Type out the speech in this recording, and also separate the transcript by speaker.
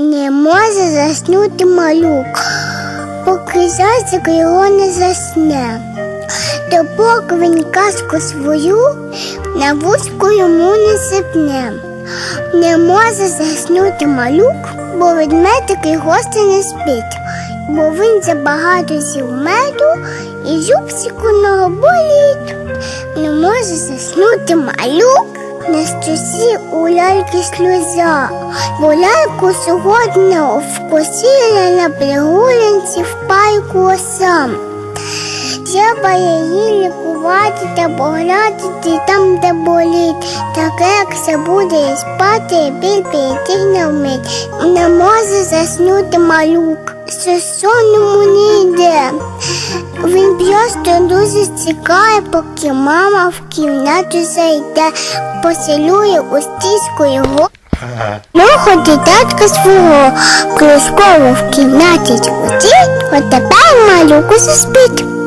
Speaker 1: Не може заснути малюк, поки зайчик його не засне. Допоки він казку свою на вузьку йому не сипне. Не може заснути малюк, бо ведмедик гості не спить, бо він забагато з'їв меду і зубчик у нього болить. Не може заснути малюк, на стосі у ляльки сльоза, бо ляльку сьогодні вкусила на прогулянці в пайку осам. Треба її лікувати та поглядати там, де болить. Таке, як все буде спати, біль піти не вмить. Не може заснути малюк, що сон йому не йде. Він просто дуже чекає, поки мама в кімнату зайде, поцілює у стіску його. ну дитятка свого колосково в кімнаті спустить, от тепер малюку заспить.